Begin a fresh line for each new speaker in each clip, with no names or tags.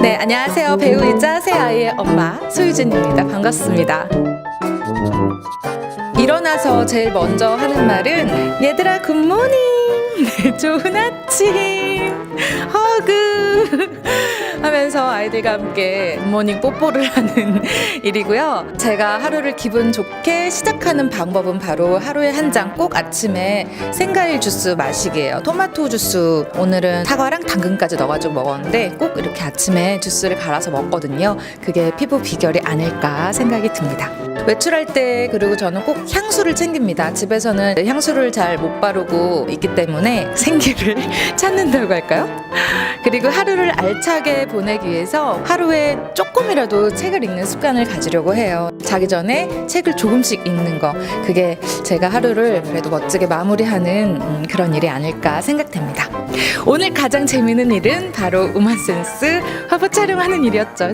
네, 안녕하세요. 배우이자 새 아이의 엄마 소유진입니다. 반갑습니다. 일어나서 제일 먼저 하는 말은 얘들아 굿모닝 좋은 아침 허그 하면서 아이들과 함께 굿모닝 뽀뽀를 하는 일이고요. 제가 하루를 기분 좋게 시작하는 방법은 바로 하루에 한 잔 꼭 아침에 생과일 주스 마시기예요. 토마토 주스 오늘은 사과랑 당근까지 넣어가지고 먹었는데 꼭 이렇게 아침에 주스를 갈아서 먹거든요. 그게 피부 비결이 아닐까 생각이 듭니다. 외출할 때 그리고 저는 꼭 향수를 챙깁니다. 집에서는 향수를 잘 못 바르고 있기 때문에 생기를 찾는다고 할까요? 그리고 하루를 알차게 보내기 위해서 하루에 조금이라도 책을 읽는 습관을 가지려고 해요. 자기 전에 책을 조금씩 읽는 거. 그게 제가 하루를 그래도 멋지게 마무리하는 음, 그런 일이 아닐까 생각됩니다. 오늘 가장 재미있는 일은 바로 우마센스 화보 촬영하는 일이었죠.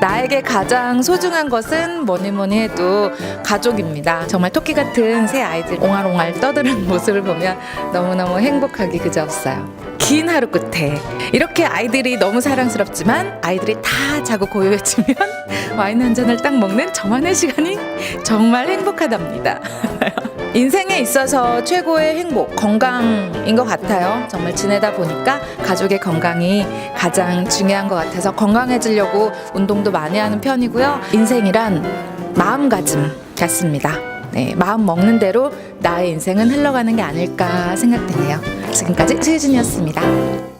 나에게 가장 소중한 것은 뭐니 뭐니 해도 가족입니다. 정말 토끼 같은 새 아이들 옹알옹알 떠드는 모습을 보면 너무너무 행복하기 그지없어요. 긴 하루 끝에 이렇게 아이들이 너무 사랑스럽지만 아이들이 다 자고 고요해지면 와인 한 잔을 딱 먹는 저만의 시간이 정말 행복하답니다. 인생에 있어서 최고의 행복, 건강인 것 같아요. 정말 지내다 보니까 가족의 건강이 가장 중요한 것 같아서 건강해지려고 운동도 많이 하는 편이고요. 인생이란 마음가짐 같습니다. 네, 마음 먹는 대로 나의 인생은 흘러가는 게 아닐까 생각되네요. 지금까지 최유진이었습니다.